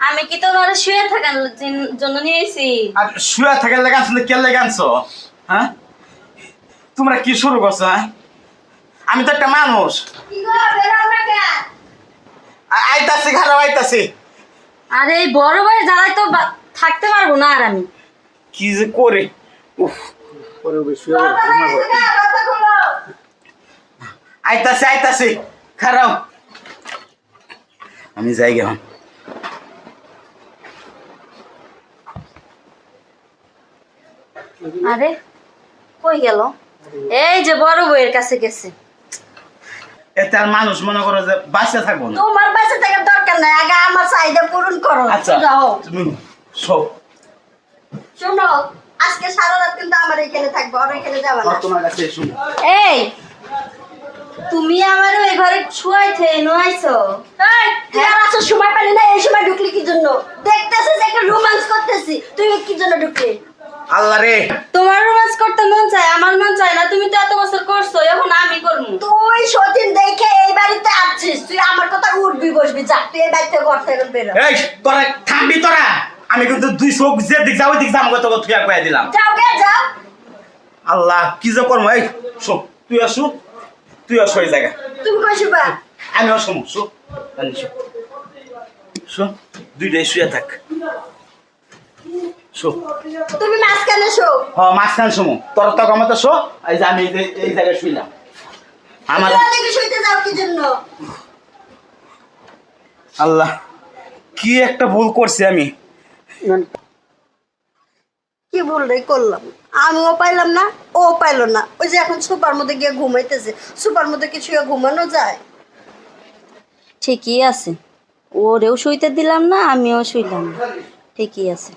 আমি কি তোমার শুয়ে থাকার জন্য নিয়েছি আর শুয়ে থাকার লেগে আনছো কে লেগে আনছো? হ্যাঁ? তোমরা কি শুরু করছ হ্যাঁ? আমি তো একটা মানুষ। আইতাছি আইতাছি। আরে এই বড় ভাই জ্বালাই তো থাকতে পারব না আর আমি। কি যে করে? উফ। আইতাছি আইতাছি খারাপ আমি যাই গেলাম আরে কই গেল? এই যে বড় বউয়ের কাছে গেছে। এতে আর মানুষ মনে করো যে থাকব না। তোমার বাসে থাকার দরকার নাই আগে আমার চাহিদা পূরণ করো। আচ্ছা তুমি সব শোনো আজকে সারা রাত কিন্তু আমার এখানে থাকবে আর এখানে যাবে না। তোমার কাছে শুনো এই তুমি আমার ওই ঘরে নোয়াইছো? এই, তুই আর আসার সময় পালি না এই সময় ঢুকলি কি জন্য? দেখতেছিস একটা রোমান্স করতেছি। তুই কি জন্য ঢুকলি? আল্লাহ রে। তোমার রোমান্স করতে মন চায় আমার মন চায় না তুমি তো এত বছর করছ এখন আমি করব। তুই সতীন দেখে এই বাড়িতে আসছিস তুই আমার কথা উঠবি বসবি যা তুই এই বাড়িতে ঘর থেকে বেরো এই তোরা থামবি তোরা। আমি কিন্তু দুই চোখ যে দিক যাও ওই দিক যাব তোকে তুই কয়ে দিলাম। যাও গে যাও। আল্লাহ কি যে করব? এই শো তুই আসু তুই আসো এই জায়গা তুমি কই শুবা? আমি আসো শো আমি শো শো দুইটাই শুয়ে থাক। শো। তুমি মাঝখানে শো। হ মাঝখান শোমো তোর তো কমাতে শো। এই যে আমি এই জায়গায় শুইলাম। আমার শুইতে যাও কি জন্য? আল্লাহ কি একটা ভুল করছি আমি। কি ভুল রে করলাম। আমিও পাইলাম না ও পাইলো না। ওই যে এখন সুপার মধ্যে গিয়ে ঘুমাইতেছে। সুপার মধ্যে কি শুয়ে ঘুমানো যায়? ঠিকই আছে। ওরেও শুইতে দিলাম না আমিও শুইলাম না। ঠিকই আছে।